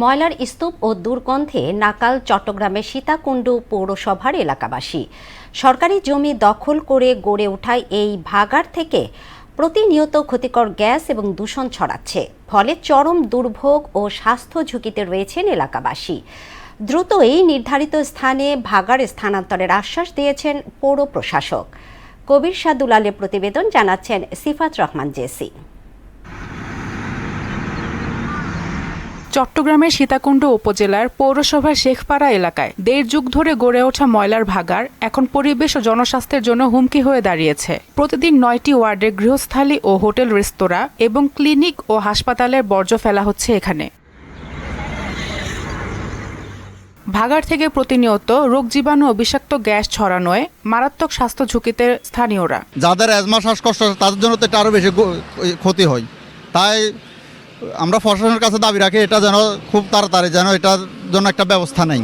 ময়লার স্তূপ ও দুর্গন্ধে নাকাল চট্টগ্রামের সীতাকুণ্ড পৌরসভার এলাকাবাসী। সরকারি জমি দখল করে গড়ে ওঠায় এই ভাগার থেকে প্রতিনিয়ত ক্ষতিকর গ্যাস এবং দূষণ ছড়াচ্ছে। ফলে চরম দুর্ভোগ ও স্বাস্থ্য ঝুঁকিতে রয়েছেন এলাকাবাসী। দ্রুতই নির্ধারিত স্থানে ভাগাড় স্থানান্তরের আশ্বাস দিয়েছেন পৌর প্রশাসক। কবির সাদুলালের প্রতিবেদন জানাচ্ছেন সিফাত রহমান জেসি। চট্টগ্রামের সীতাকুণ্ড উপজেলার পৌরসভার শেখপাড়া এলাকায় দেড় যুগ ধরে গড়ে ওঠা ময়লার ভাগার এখন পরিবেশ ও জনস্বাস্থ্যের জন্য হুমকি হয়ে দাঁড়িয়েছে। প্রতিদিন নয়টি ওয়ার্ডের গৃহস্থালী ও হোটেল, রেস্তোরাঁ এবং ক্লিনিক ও হাসপাতালের বর্জ্য ফেলা হচ্ছে এখানে। ভাগার থেকে প্রতিনিয়ত রোগ জীবাণু ও বিষাক্ত গ্যাস ছড়ানোয় মারাত্মক স্বাস্থ্য ঝুঁকিতে স্থানীয়রা। যাদের অ্যাজমা শ্বাসকষ্ট তাদের জন্য তো আরও বেশি ক্ষতি হয়। তাই আমরা প্রশাসনের কাছে দাবি রাখি এটা যেন খুব তাড়াতাড়ি যেন এটার জন্য একটা ব্যবস্থা নেই।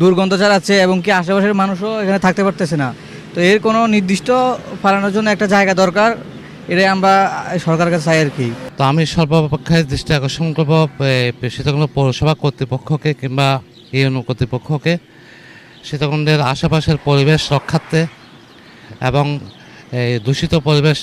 দুর্গন্ধ ছড়াচ্ছে এবং কি আশেপাশের মানুষও এখানে থাকতে পারতেছে না। তো এর কোনো নির্দিষ্ট ফালানোর জন্য একটা জায়গা দরকার এটাই আমরা সরকারের কাছে চাই আর কি। তো আমি সর্বাপেক্ষায় দৃষ্টি আকর্ষণ করব সীতাকুণ্ড পৌরসভা কর্তৃপক্ষকে কিংবা ইউনো কর্তৃপক্ষকে। সীতাকুণ্ডের আশেপাশের পরিবেশ রক্ষার্থে এবং দূষিত পরিবেশ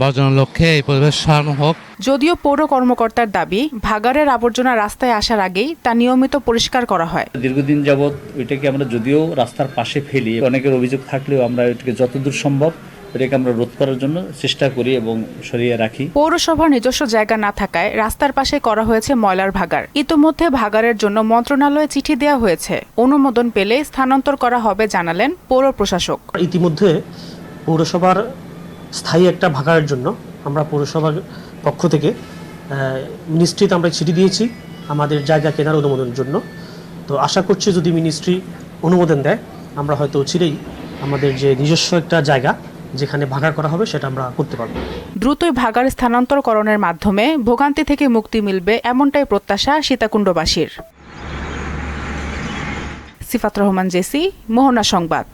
বর্জনের লক্ষ্যে এই পরিবেশ সরানো হোক। যদিও পৌর কর্মকর্তার দাবি ভাগাড়ের আবর্জনা রাস্তায় আসার আগেই তা নিয়মিত পরিষ্কার করা হয়। দীর্ঘদিন যাবৎ ওইটাকে আমরা যদিও রাস্তার পাশে ফেলি অনেকের অভিযোগ থাকলেও আমরা এটাকে যতদূর সম্ভব এটাকে আমরা রোধ করার জন্য চেষ্টা করি এবং সরিয়ে রাখি। পৌরসভার নিজস্ব জায়গা না থাকায় রাস্তার পাশে করা হয়েছে ময়লার ভাগার ইতোমধ্যে ভাগাড়ের জন্য মন্ত্রণালয়ে চিঠি দেওয়া হয়েছে। অনুমোদন পেলে স্থানান্তর করা হবে জানালেন পৌর প্রশাসক। ইতিমধ্যে পৌরসভার স্থায়ী একটা ভাগাড়ের জন্য আমরা পৌরসভার পক্ষ থেকে মিনিস্ট্রিতে আমরা চিঠি দিয়েছি আমাদের জায়গা কেনার অনুমোদনের জন্য। তো আশা করছি যদি মিনিস্ট্রি অনুমোদন দেয়, আমরা হয়তো চিরেই আমাদের যে নিজস্ব একটা জায়গা যেখানে ভাগাড় করা হবে সেটা আমরা করতে পারব। দ্রুতই ভাগার স্থানান্তরকরণের মাধ্যমে ভোগান্তি থেকে মুক্তি মিলবে এমনটাই প্রত্যাশা সীতাকুণ্ডবাসীর। সিফাত রহমান জেসি, মোহনা সংবাদ।